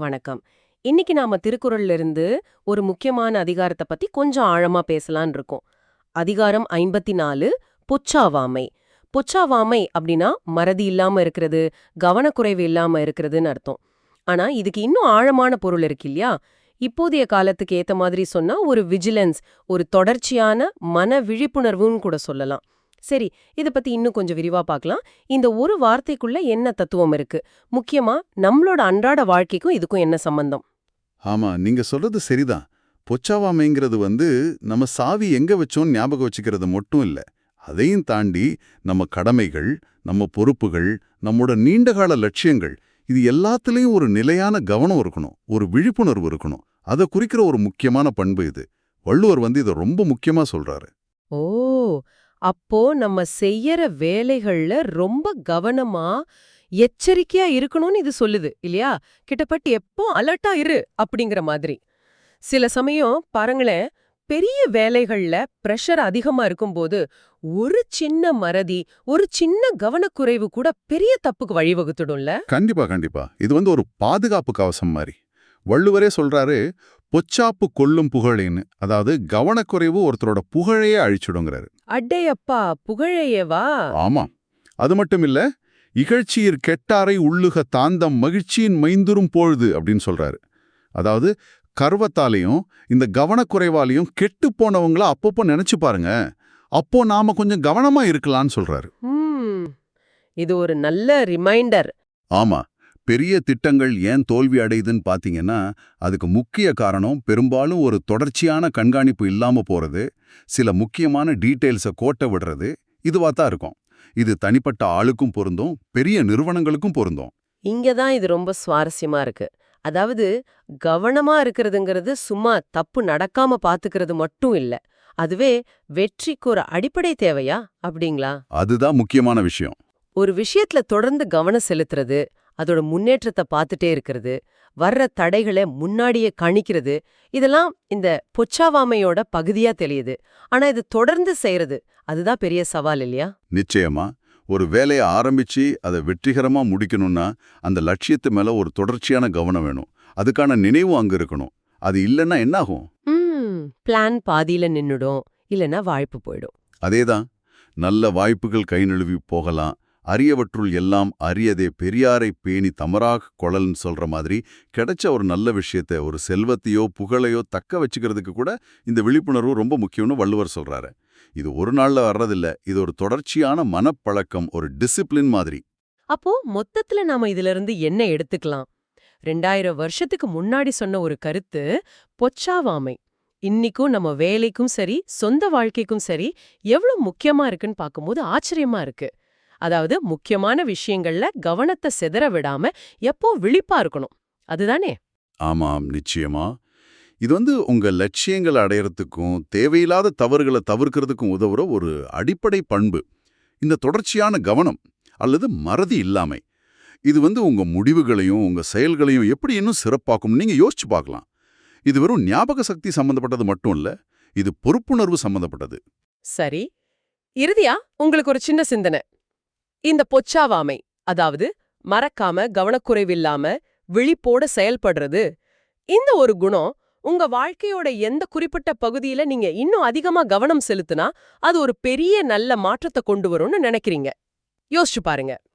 வணக்கம். இன்னைக்கு நாம திருக்குறள்ல இருந்து ஒரு முக்கியமான அதிகாரத்தை பத்தி கொஞ்சம் ஆழமா பேசலாம்னு இருக்கோம். அதிகாரம் ஐம்பத்தி நாலு பொச்சாவாமை. பொச்சாவாமை அப்படின்னா மறதி இல்லாம இருக்கிறது கவனக்குறைவு இல்லாம இருக்கிறதுன்னு அர்த்தம். ஆனா இதுக்கு இன்னும் ஆழமான பொருள் இருக்கு இல்லையா? இப்போதைய காலத்துக்கு ஏத்த மாதிரி சொன்னா ஒரு விஜிலன்ஸ் ஒரு தொடர்ச்சியான மன விழிப்புணர்வுன்னு கூட சொல்லலாம். சரி இத பத்தி இன்னும் கொஞ்சம் விரிவா பார்க்கலாம் இந்த ஒரு வார்த்தைக்குள்ள என்ன தத்துவம் இருக்கு? முக்கியமா நம்மளோட அன்றாட வாழ்க்கைக்கும் இதுக்கும் என்ன சம்பந்தம்? ஆமா நீங்க சொல்றது சரிதான். பொச்சாவாமைங்கிறது வந்து நம்ம சாவி எங்க வச்சோம் ஞாபகம் வச்சுக்கிறது மட்டும் இல்ல. அதையும் தாண்டி நம்ம கடமைகள் நம்ம பொறுப்புகள் நம்மோட நீண்டகால லட்சியங்கள் இது எல்லாத்துலயும் ஒரு நிலையான கவனம் இருக்கணும் ஒரு விழிப்புணர்வு இருக்கணும். அதை குறிக்கிற ஒரு முக்கியமான பண்பு இது. வள்ளுவர் வந்து இதை ரொம்ப முக்கியமா சொல்றாரு. ஓ அப்போ நம்ம செய்யற வேலைகள்ல ரொம்ப கவனமா எச்சரிக்கையா இருக்கணும்னு இது சொல்லுது இல்லையா? கிட்டப்பட்டு எப்போ அலர்ட்டா இரு அப்படிங்கிற மாதிரி. சில சமயம் பாருங்களேன் பெரிய வேலைகள்ல பிரஷர் அதிகமா இருக்கும்போது ஒரு சின்ன மறதி ஒரு சின்ன கவனக்குறைவு கூட பெரிய தப்புக்கு வழிவகுத்துடும்ல? கண்டிப்பா கண்டிப்பா. இது வந்து ஒரு பாதுகாப்பு கவசம் மாதிரி வள்ளுவரே சொல்றாரு பொச்சாப்பு கொல்லும் புகழேன்னு. அதாவது கவனக்குறைவு ஒருத்தரோட புகழையே அழிச்சுடுங்கிறாரு. அட்டையப்பா புகழையவா ஆமா அது மட்டும் இல்ல இகழ்ச்சியிற் கெட்டாரை உள்ளுக தாந்தம் மகிழ்ச்சியின் மைந்துரும் பொழுது அப்படின்னு சொல்றாரு. அதாவது கர்வத்தாலையும் இந்த கவனக்குறைவாலையும் கெட்டு போனவங்கள அப்பப்போ நினைச்சு பாருங்க. அப்போ நாம கொஞ்சம் கவனமா இருக்கலாம்னு சொல்றாரு. இது ஒரு நல்ல ரிமைண்டர். ஆமா. பெரிய திட்டங்கள் ஏன் தோல்வி அடையுதுன்னு பாத்தீங்கன்னா அதுக்கு முக்கிய காரணம் பெரும்பாலும் ஒரு தொடர்ச்சியான கண்காணிப்பு இல்லாம போறது சில முக்கியமான டீட்டெயில்ஸை கோட்டை விடுறது இதுவா தான் இருக்கும். இது தனிப்பட்ட ஆளுக்கும் பொருந்தும் பெரிய நிறுவனங்களுக்கும் பொருந்தும். இங்க தான் இது ரொம்ப சுவாரஸ்யமா இருக்கு. அதாவது கவனமா இருக்கிறதுங்கிறது சும்மா தப்பு நடக்காம பாத்துக்கிறது மட்டும் இல்ல. அதுவே வெற்றிக்கு ஒரு அடிப்படை தேவையா? அப்படிங்களா? அதுதான் முக்கியமான விஷயம். ஒரு விஷயத்துல தொடர்ந்து கவனம் செலுத்துறது அதோட முன்னேற்றத்தை பார்த்துட்டே இருக்கிறது. வர்ற தடைகளை முன்னாடியே கணிக்கிறது. இதெல்லாம் இந்த பொச்சாவாமையோட பகுதியா தெரியுது. ஆனா இது தொடர்ந்து செய்யறது அதுதான் பெரிய சவால் இல்லையா? நிச்சயமா. ஒரு வேலையை ஆரம்பிச்சு அதை வெற்றிகரமா முடிக்கணும்னா அந்த லட்சியத்து மேல ஒரு தொடர்ச்சியான கவனம் வேணும். அதுக்கான நினைவும் அங்க இருக்கணும். அது இல்லைன்னா என்னாகும்? பிளான் பாதியில நின்னுடும். இல்லனா வாய்ப்பு போயிடும். அதேதான். நல்ல வாய்ப்புகள் கை நழுவி போகலாம். அரியவற்றுள் எல்லாம் அரியதே பெரியாரை பேணி தமராக கொழல்னு சொல்ற மாதிரி கிடைச்ச ஒரு நல்ல விஷயத்தை ஒரு செல்வத்தையோ புகழையோ தக்க வச்சுக்கிறதுக்கு கூட இந்த விழிப்புணர்வு ரொம்ப முக்கியம்னு வள்ளுவர் சொல்றாரு. இது ஒரு நாள்ல வர்றதில்ல இது ஒரு தொடர்ச்சியான மனப்பழக்கம் ஒரு டிசிப்ளின் மாதிரி. அப்போ மொத்தத்துல நாம இதுல இருந்து என்ன எடுத்துக்கலாம்? ரெண்டாயிரம் வருஷத்துக்கு முன்னாடி சொன்ன ஒரு கருத்து பொச்சாவாமை இன்னிக்கும் நம்ம வேலைக்கும் சரி சொந்த வாழ்க்கைக்கும் சரி எவ்வளவு முக்கியமா இருக்குன்னு பார்க்கும்போது ஆச்சரியமா இருக்கு. அதாவது முக்கியமான விஷயங்கள்ல கவனத்தை சிதற விடாம எப்போ விழிப்பா இருக்கணும். அதுதானே? ஆமாம் நிச்சயமா. இது வந்து உங்க லட்சியங்களை அடையறதுக்கும் தேவையில்லாத தவறுகளை தவிர்க்கிறதுக்கும் உதவுற ஒரு அடிப்படை பண்பு. இந்த தொடர்ச்சியான கவனம் அல்லது மறதி இல்லாமை. இது வந்து உங்க முடிவுகளையும் உங்க செயல்களையும் எப்படி இன்னும் சிறப்பாக்கும் நீங்க யோசிச்சு பார்க்கலாம். இது வெறும் ஞாபக சக்தி சம்பந்தப்பட்டது மட்டும் இல்ல இது பொறுப்புணர்வு சம்பந்தப்பட்டது. சரி. இறுதியா உங்களுக்கு ஒரு சின்ன சிந்தனை. இந்த பொச்சாவாமை அதாவது மறக்காம கவனக்குறைவில்லாம விழிப்போட செயல்படுறது இந்த ஒரு குணம் உங்க வாழ்க்கையோட எந்த குறிப்பிட்ட பகுதியில நீங்க இன்னும் அதிகமா கவனம் செலுத்துனா அது ஒரு பெரிய நல்ல மாற்றத்தை கொண்டு வரும்னு நினைக்கிறீங்க. யோசிச்சு பாருங்க.